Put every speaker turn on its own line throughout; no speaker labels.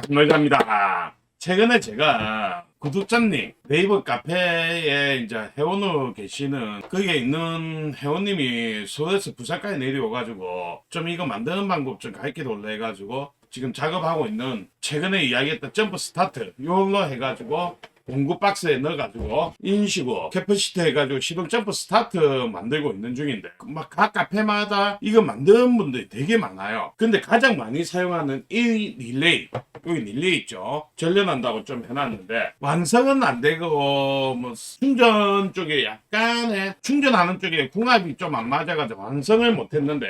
강노자입니다. 최근에 제가 구독자님 네이버 카페에 이제 회원으로 계시는 거기에 있는 회원님이 서울에서 부산까지 내려와가지고 좀 이거 만드는 방법 좀 가르쳐 달라 해가지고 지금 작업하고 있는 최근에 이야기했던 점프 스타트 이걸로 해가지고 공구 박스에 넣어가지고 인식으로 캐퍼시티 해가지고 시동 점프 스타트 만들고 있는 중인데 막 각 카페마다 이거 만드는 분들이 되게 많아요. 근데 가장 많이 사용하는 이 릴레이 여기 릴레이 있죠. 전련한다고 좀 해놨는데 완성은 안 되고 뭐 충전 쪽에 약간의 충전하는 쪽에 궁합이 좀 안 맞아가지고 완성을 못했는데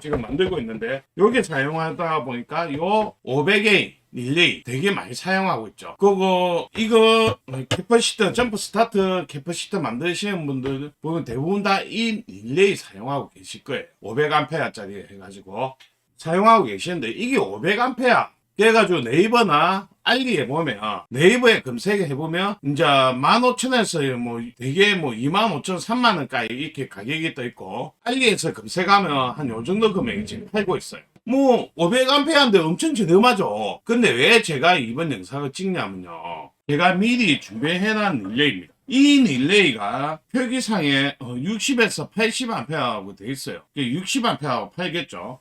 지금 만들고 있는데 여기 사용하다 보니까 요 500A 릴레이 되게 많이 사용하고 있죠. 그거 이거 캐퍼시트 점프 스타트 캐퍼시트 만드시는 분들 보면 대부분 다 이 릴레이 사용하고 계실 거예요. 500A짜리 해가지고 사용하고 계시는데 이게 500A 그래가지고 네이버나 알리에 보면 네이버에 검색해 보면 이제 15,000원에서 뭐 되게 뭐 25,000원, 3만원까지 이렇게 가격이 떠 있고 알리에서 검색하면 한 요 정도 금액이 지금 팔고 있어요. 뭐 500A인데 엄청 저렴하죠. 근데 왜 제가 이번 영상을 찍냐면요. 제가 미리 준비해놓은 릴레이입니다. 이 릴레이가 표기상에 60에서 80A하고 돼 있어요. 60A하고 팔겠죠.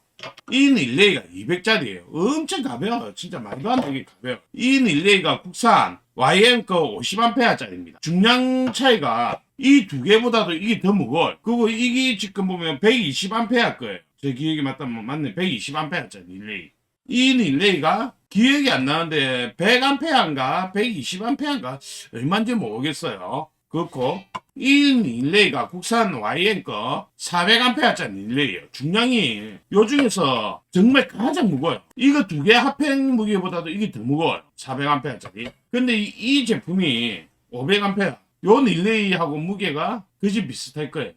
이 릴레이가 200짜리예요. 엄청 가벼워요. 진짜 말도 안 되게 가벼워요. 이 릴레이가 국산 YM 거 50A짜리입니다. 중량 차이가 이 두 개보다도 이게 더 무거워요. 그리고 이게 지금 보면 120A 거예요. 제 기억이 맞다면 맞네. 120A짜리 릴레이. 이 릴레이가 기억이 안 나는데 100A인가 120A인가 얼마인지 모르겠어요. 그렇고 이 릴레이가 국산 YN 거 400A짜리 릴레이예요. 중량이 요 중에서 정말 가장 무거워요. 이거 두 개 합행 무게보다도 이게 더 무거워요. 400A짜리. 근데 이, 이 제품이 500A. 요 릴레이하고 무게가 거의 비슷할 거예요.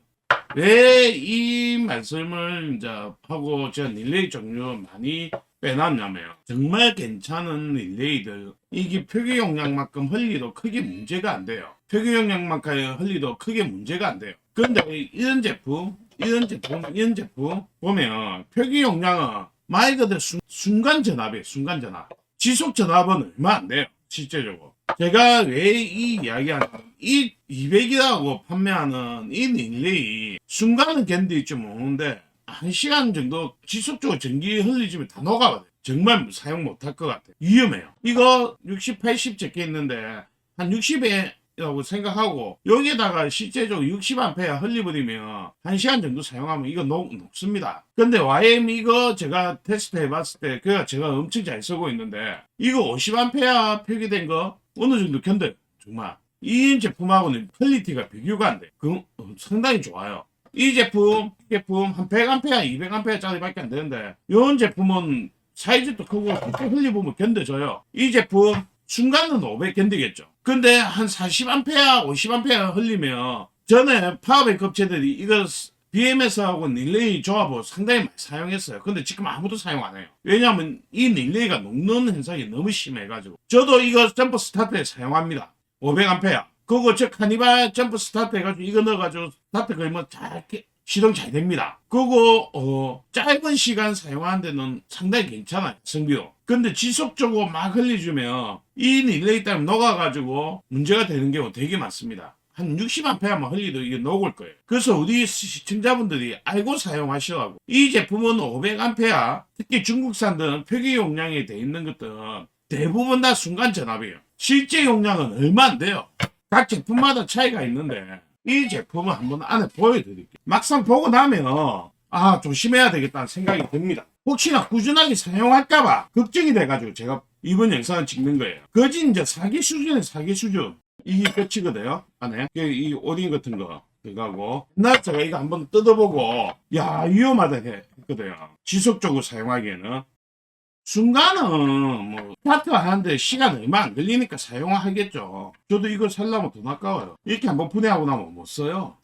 왜 이 말씀을 이제 하고 제가 릴레이 종류 많이 빼놨냐면 정말 괜찮은 릴레이들 이게 표기 용량만큼 흘리도 크게 문제가 안 돼요. 표기 용량만큼 흘리도 크게 문제가 안 돼요. 그런데 이런 제품, 이런 제품, 이런 제품 보면 표기 용량은 말 그대로 순, 순간 전압이에요. 순간 전압. 지속 전압은 얼마 안 돼요. 실제적으로. 제가 왜 이 이야기하냐면 이 200이라고 판매하는 이 릴레이 순간은 견딜지 모르는데 한 시간 정도 지속적으로 전기 흘리지면 다 녹아버려요. 정말 사용 못할 것 같아요. 위험해요. 이거 60, 80 적혀 있는데 한 60에 라고 생각하고 여기에다가 실제적으로 60A 흘려버리면 한 시간 정도 사용하면 이거 녹, 녹습니다. 근데 YM 이거 제가 테스트 해봤을 때 그가 제가 엄청 잘 쓰고 있는데 이거 50A 표기된 거 어느 정도 견뎌요. 정말. 이 제품하고는 퀄리티가 비교가 안 돼. 그 어, 상당히 좋아요. 이 제품, 이 제품 한 100A, 200A짜리밖에 안 되는데 이런 제품은 사이즈도 크고 그때 흘려보면 견뎌져요. 이 제품 순간은 500 견디겠죠. 근데 한 40A, 50A 흘리면 전에 파워뱅크 업체들이 이거 BMS하고 릴레이 조합을 상당히 많이 사용했어요. 근데 지금 아무도 사용 안 해요. 왜냐하면 이 릴레이가 녹는 현상이 너무 심해가지고. 저도 이거 점프 스타트에 사용합니다. 500A. 그거 저 카니발 점프 스타트 해가지고 이거 넣어가지고 스타트 걸면 잘 이렇게 시동 잘 됩니다. 그거 어 짧은 시간 사용하는 데는 상당히 괜찮아요. 성비도. 근데 지속적으로 막 흘려주면 이 릴레이 때문에 녹아가지고 문제가 되는 경우 되게 많습니다. 한 60A만 흘리도 이게 녹을 거예요. 그래서 우리 시청자분들이 알고 사용하시라고. 이 제품은 500A, 특히 중국산들은 표기 용량이 돼 있는 것들은 대부분 다 순간 전압이에요. 실제 용량은 얼마 안 돼요. 각 제품마다 차이가 있는데 이 제품을 한번 안에 보여드릴게요. 막상 보고 나면 아 조심해야 되겠다는 생각이 듭니다. 혹시나 꾸준하게 사용할까봐 걱정이 돼가지고 제가 이번 영상을 찍는 거예요. 거진 이제 사기 수준의 사기 수준. 이게 끝이거든요. 안에 이 오딘 같은 거 들어가고 나 제가 이거 한번 뜯어보고 야 위험하다 했거든요. 지속적으로 사용하기에는 순간은 뭐 스타트 하는데 시간 얼마 안 걸리니까 사용하겠죠. 저도 이걸 살려면 돈 아까워요. 이렇게 한번 분해하고 나면 못 써요.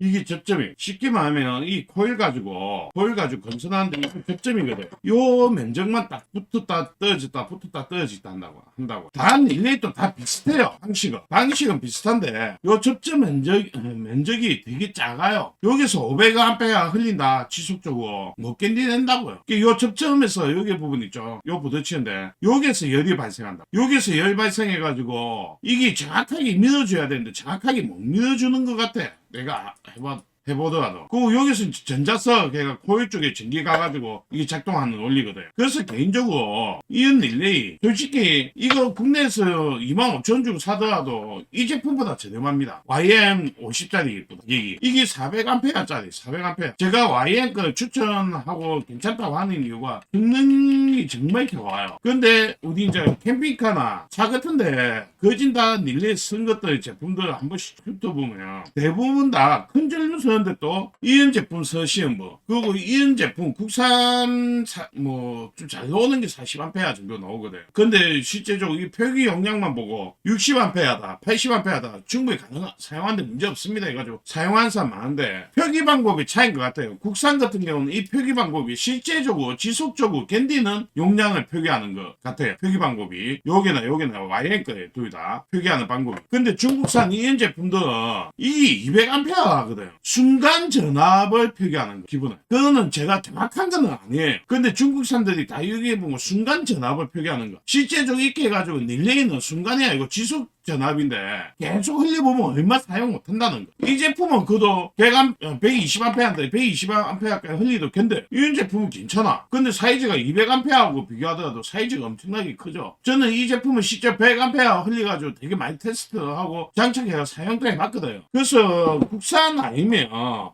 이게 접점이 쉽게 말하면 이 코일 가지고 코일 가지고 건선하는데 이게 접점이거든. 요 면적만 딱 붙었다 떨어졌다 붙었다 떨어졌다 한다고 한다고. 단 릴레이도 다 비슷해요. 방식은 방식은 비슷한데 요 접점 면적 어, 면적이 되게 작아요. 여기서 500A 흘린다 지속적으로 못 견디낸다고요. 요 접점에서 여기 부분 있죠. 요 부딪히는데 여기서 열이 발생한다. 여기서 열 발생해 가지고 이게 정확하게 밀어줘야 되는데 정확하게 못 밀어주는 것 같아. 내가 해봐. 해보더라도. 그 여기서 전자석, 걔가 코일 쪽에 전기 가가지고 이게 작동하는 원리거든. 그래서 개인적으로 이은 릴레이, 솔직히 이거 국내에서 2만 5천 주고 사더라도 이 제품보다 저렴합니다. YM 50짜리 얘기. 이게 400A짜리, 400A. 제가 YM 거 추천하고 괜찮다고 하는 이유가 성능이 정말 좋아요. 근데 우리 이제 캠핑카나 차 같은데 거진 다 릴레이 쓴 것들 제품들 한 번씩 훑어보면 대부분 다큰 전류 쓰는데 또 이은 제품 서시은 뭐 그리고 이은 제품 국산 뭐 좀 잘 나오는 게 40A 정도 나오거든. 근데 실제적으로 이 표기 용량만 보고 60A다, 80A다 충분히 가능 사용하는데 문제 없습니다. 해가지고 사용하는 사람 많은데 표기 방법이 차이인 것 같아요. 국산 같은 경우는 이 표기 방법이 실제적으로 지속적으로 견디는 용량을 표기하는 것 같아요. 표기 방법이 요게나 요게나 YN 거예요. 둘 다 표기하는 방법이. 근데 중국산 이은 제품들은 이게 200A거든요. 순간 전압을 표기하는 거 기본은. 그거는 제가 정확한 건 아니에요. 근데 중국산들이 다 여기에 보면 순간 전압을 표기하는 거. 실제적으로 이렇게 해가지고 릴레이는 순간이 아니고 지속 전압인데 계속 흘려보면 얼마 사용 못한다는 거. 이 제품은 그도 100, 120A인데 120A까지 흘리도 견뎌. 이 제품은 괜찮아. 근데 사이즈가 200A하고 비교하더라도 사이즈가 엄청나게 크죠. 저는 이 제품은 실제 100A 흘려가지고 되게 많이 테스트하고 장착해서 사용도 해봤거든요. 그래서 국산 아니면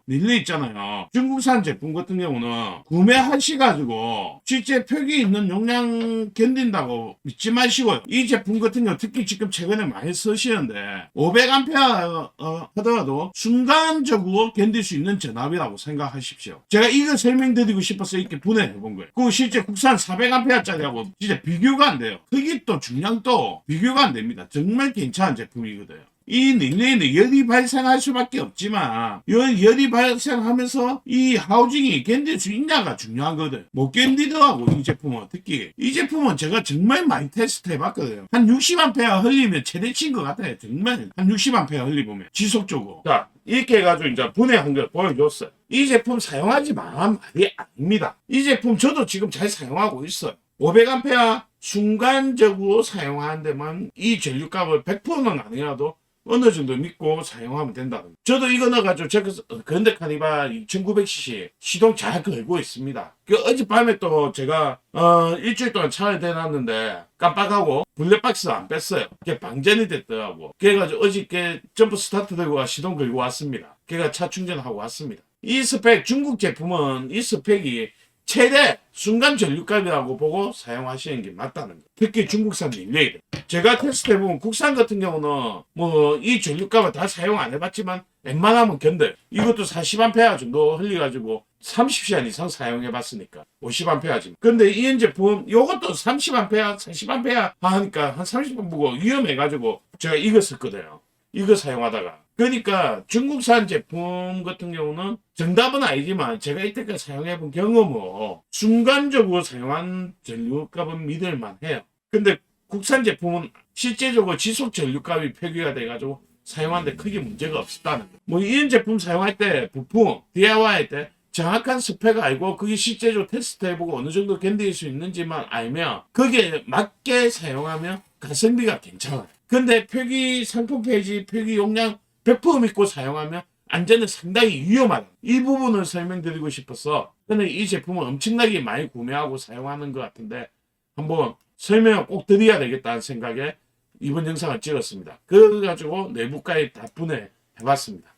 릴레이 있잖아요. 중국산 제품 같은 경우는 구매하시가지고 실제 표기 있는 용량 견딘다고 믿지 마시고요. 이 제품 같은 경우 특히 지금 최근에 많이 쓰시는데 500A 어, 하더라도 순간적으로 견딜 수 있는 전압이라고 생각하십시오. 제가 이거 설명드리고 싶어서 이렇게 분해해 본 거예요. 그 실제 국산 400A짜리하고 진짜 비교가 안 돼요. 크기 또 중량도 비교가 안 됩니다. 정말 괜찮은 제품이거든요. 이 릴레이는 열이 발생할 수밖에 없지만 열, 열이 발생하면서 이 하우징이 견딜 수 있냐가 중요하거든. 못 견디더라고 이 제품은. 특히 이 제품은 제가 정말 많이 테스트 해봤거든요. 한 60A 흘리면 최대치인 것 같아요 정말. 한 60A 흘리보면 지속적으로. 자 이렇게 해가지고 이제 분해 한 걸 보여줬어요. 이 제품 사용하지 말란 말이 아닙니다. 이 제품 저도 지금 잘 사용하고 있어요. 500A 순간적으로 사용하는 데만 이 전류값을 100%는 아니라도 어느 정도 믿고 사용하면 된다는 거. 저도 이거 넣어가지고 제가 근데 카니발 2900cc 시동 잘 걸고 있습니다. 그 어젯밤에 또 제가 어 일주일 동안 차를 대놨는데 깜빡하고 블랙박스 안 뺐어요. 그게 방전이 됐더라고. 그래가지고 어저께 점프 스타트 되고 시동 걸고 왔습니다. 걔가 차 충전하고 왔습니다. 이 스펙 중국 제품은 이 스펙이 최대 순간 전류값이라고 보고 사용하시는 게 맞다는 거. 특히 중국산 릴레이들. 제가 테스트 해보면 국산 같은 경우는 뭐 이 전류값을 다 사용 안 해봤지만 웬만하면 견뎌요. 이것도 40A 정도 흘려가지고 30시간 이상 사용해봤으니까 50A지. 근데 이 제품 이것도 30A, 40A 하니까 한 30분 보고 위험해가지고 제가 이거 썼거든요. 이거 사용하다가. 그러니까 중국산 제품 같은 경우는 정답은 아니지만 제가 이때까지 사용해본 경험으로 순간적으로 사용한 전류값은 믿을만 해요. 근데 국산 제품은 실제적으로 지속 전류값이 표기가 돼가지고 사용하는데 크게 문제가 없었다는 거. 뭐 이런 제품 사용할 때 부품 DIY 할 때 정확한 스펙 알고 그게 실제적으로 테스트 해보고 어느 정도 견딜 수 있는지만 알면 거기에 맞게 사용하면 가성비가 괜찮아요. 근데 표기 상품 페이지 표기 용량 100% 믿고 사용하면 안전은 상당히 위험하다. 이 부분을 설명드리고 싶어서 근데 이 제품은 엄청나게 많이 구매하고 사용하는 것 같은데 한번 설명을 꼭 드려야 되겠다는 생각에 이번 영상을 찍었습니다. 그래가지고 내부까지 다 분해 해봤습니다.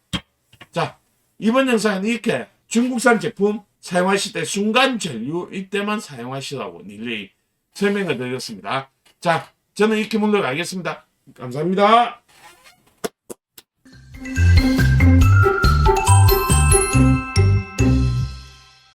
자, 이번 영상은 이렇게 중국산 제품 사용하실 때 순간 전류 이때만 사용하시라고 릴레이 설명을 드렸습니다. 자, 저는 이렇게 물러가겠습니다. 감사합니다. Bye.